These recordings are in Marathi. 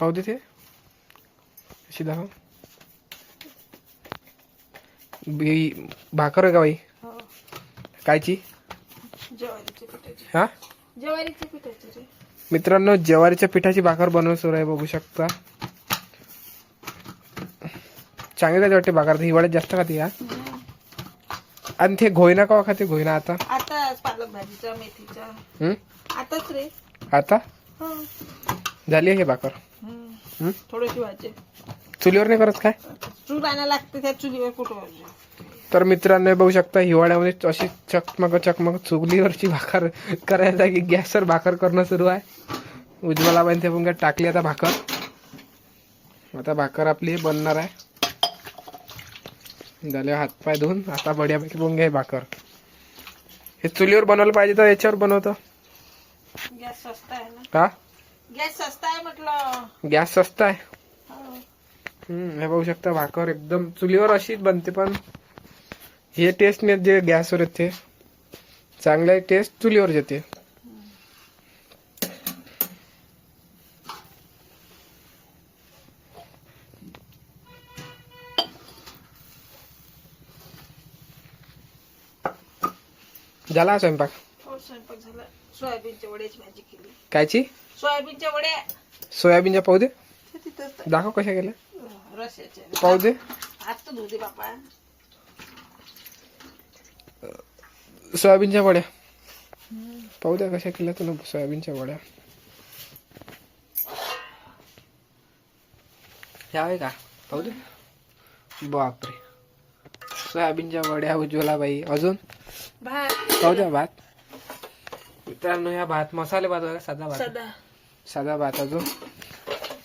पाहू दे ते. अशी दाखव. बी- भाकर आहे का बाई? हो. कायची? ज्वारीच्या पिठाची. हा? ज्वारीच्या पिठाची रे. मित्रांनो ज्वारीच्या पिठाची भाकर बनवून सुरू आहे बघू शकता. चांगली काय वाटते भाकर हिवाळ्यात जास्त खाते हा आणि ते घोयना का खाते? घोयना आता. आता पालक भाजीचा मेथीचा. हम्म? आताच रे. आता? हो. झाली आहे हे भाकर. चुलीवर नाही करत काय? चूल आणायला लागते त्या चुलीवर कुठं? तर मित्रांनो हे बघू शकता हिवाळ्यामध्ये अशी चकमक चकमक चुलीवरची भाकर करायला की गॅसवर भाकर करणं सुरू आहे. उज्ज्वला बाईन ते पण काय टाकली आता भाकर. आता भाकर आपली बनणार आहे. झाले हातपाय धुवून आता बढियापैकी पण घे भाकर. हे चुलीवर बनवलं पाहिजे तर याच्यावर बनवतो. गॅस स्वस्त आहे ना? का गॅस स्वस्त आहे म्हटलं. गॅस स्वस्त आहे. हो. हम्म, हे बघू शकता भाकर एकदम चुलीवर अशीच बनते पण हे टेस्ट नाही जे गॅसवर येते चांगलं टेस्ट चुलीवर येते. झाला स्वयंपाक? सोयाबीनच्या वड्याची भाजी केली. कायची? सोयाबीनच्या वड्या. सोयाबीनच्या पाहू दे. दाखव कशा केल्या. अं, रस्याच्या पाहू दे. हात तर बापा. सोयाबीनच्या वड्या. पाहू द्या कशा केल्या तुला सोयाबीनच्या वड्या. ह्या आहे का? पाहू दे. बापरे. सोयाबीनच्या वड्या उज्ज्वला बाई अजून? भात. पाहू द्या भात. मित्रांनो ह्या भात मसाले भात का साधा भात. सदा साधा भात अजून.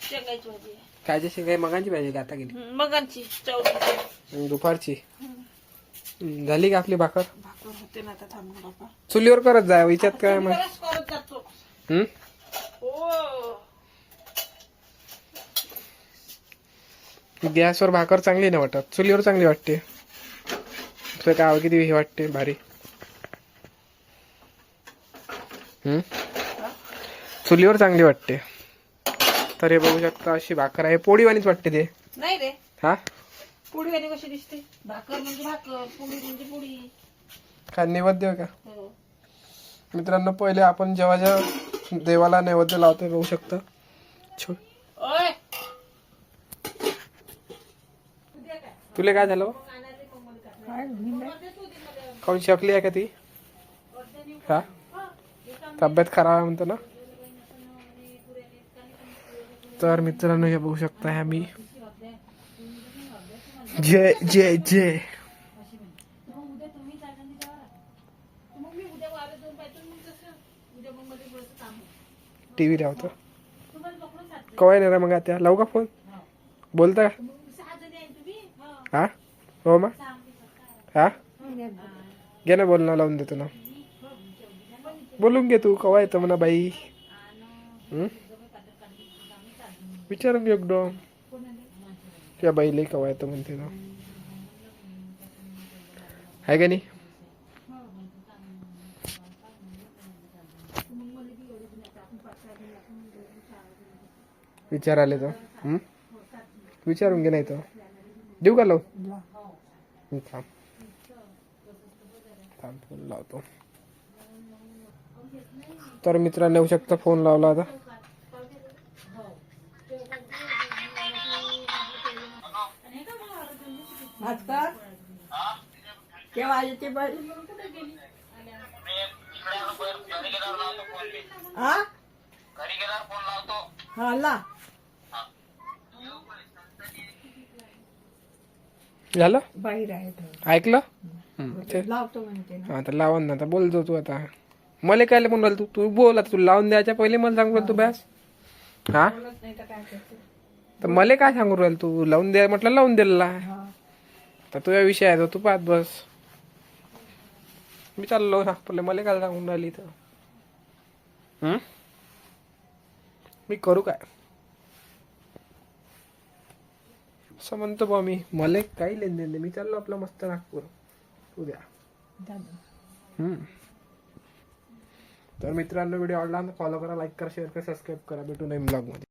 शेंगाची भाजी. आहे. शेंगाई मगांची पाहिजे का आता गेली? हं, मगांची चवळीची. आणि दुपारची. झाली का आपली भाकर? भाकर होते ना आता थांबून बापा चुलीवर करत जा विचार काय मग. बरंच करत जातो. हम्म? हो. गॅसवर भाकर चांगली नाही वाटत. चुलीवर चांगली वाटते. तुला काय किती हे वाटते? भारी हम्म? चुलीवर चांगली वाटते. तर हे बघू शकता अशी भाकर आहे. पोळीवानीच वाटते ते. नाही रे. हा? पुडी वाली कशी दिसते? भाकर म्हणजे भाकर पुडी म्हणजे पुडी काय नैवेद्य का? हो. मित्रांनो पहिले आपण जेव्हा जेव्हा देवाला नैवेद्य लावतो बघू शकता. छो. तुला काय झालं? कोण शकली आहे का ती? हा? तब्येत खराब आहे म्हणतो ना? तर मित्रांनो हे बघू शकता ह्या आम्ही. जय जय जय. टीव्ही लावतो. कवाय नाही मग आता? लावू का फोन? बोलता का? हा? हो मग? हा? घे ना बोल ना लावून देतो ना. बोलून घे तू कवा येतं म्हणा बाई? विचारून घे एकदम. त्या बाईला कवा येतं म्हणते ना आहे का नाही विचार आले तर. हं? विचारून घे नाही तर. देऊ का लावून हं, थांब. लावतो. तर मित्रांनो येऊ शकता फोन लावला आता. भास्कर केव्हा आली ते बरी हा हा ला. झालं? बाहेर आहे तो. ऐकलं? हं, ते लावतो म्हणते ना. हा तर लावून ना आता बोलतो तू आता. मला काय म्हणून राहिलं तू? तू बोल आता तू लावून द्यायच्या पहिले मला सांगू राहिला तू बॅस. हा? तर मला काय सांगू राहिलं तू? लावून द्या म्हटलं लावून दिलेला तर तुझ्या विषय आहे तो तू पाहत बस. मी चाललो नागपूरला मला काय सांगून राहिली तर? मी करू काय? असं म्हणतो बा मी. मला काही लेन देन नाही. मी चाललो आपलं मस्त नागपूर. उद्या. हम्म. तर मित्रांनो व्हिडिओ आवडला फॉलो करा लाईक करा शेअर करा सबस्क्राईब करा. भेटू नवीन ब्लॉगमध्ये